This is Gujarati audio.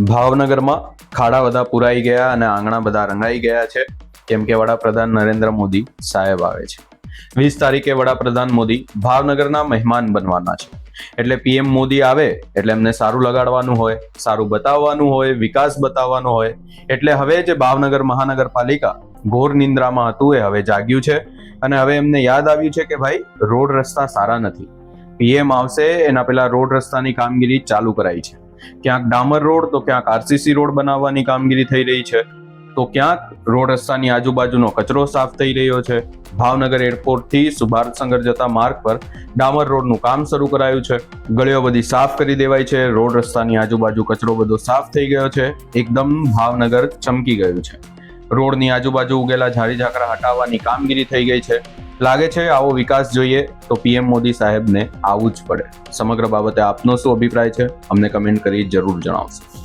ભાવનગરમાં ખાડા બધા પુરાઈ ગયા અને આંગણા બધા રંગાઈ ગયા છે. કેમ કે વડાપ્રધાન નરેન્દ્ર મોદી સાહેબ આવે છે. વીસ તારીખે વડાપ્રધાન મોદી ભાવનગરના મહેમાન બનવાના છે. એટલે પીએમ મોદી આવે એટલે એમને સારું લગાડવાનું હોય, સારું બતાવવાનું હોય, વિકાસ બતાવવાનો હોય. એટલે હવે જે ભાવનગર મહાનગરપાલિકા ઘોર નિંદ્રામાં હતું એ હવે જાગ્યું છે. અને હવે એમને યાદ આવ્યું છે કે ભાઈ, રોડ રસ્તા સારા નથી. પીએમ આવશે, એના પેલા રોડ રસ્તાની કામગીરી ચાલુ કરાઈ છે. ક્યાંક ડામર રોડ, તો ક્યાંક આરસીસી રોડ બનાવવાની કામગીરી થઈ રહી છે. તો ક્યાંક રોડ રસ્તાની આજુબાજુનો કચરો સાફ થઈ રહ્યો છે. ભાવનગર એરપોર્ટથી સુભાષનગર જતા માર્ગ પર ડામર રોડનું કામ શરૂ કરાયું છે. ગળીઓ બધી સાફ કરી દેવાય છે. રોડ રસ્તાની આજુબાજુ કચરો બધો સાફ થઈ ગયો છે. એકદમ ભાવનગર ચમકી ગયું છે. રોડની આજુબાજુ ઉગેલા ઝાડી ઝાકરા હટાવવાની કામગીરી થઈ ગઈ છે. લાગે છે આવો વિકાસ જોઈએ તો પીએમ મોદી સાહેબને આવવું જ પડે. સમગ્ર બાબતે આપનો શું અભિપ્રાય છે? અમને કમેન્ટ કરી જરૂર જણાવશો.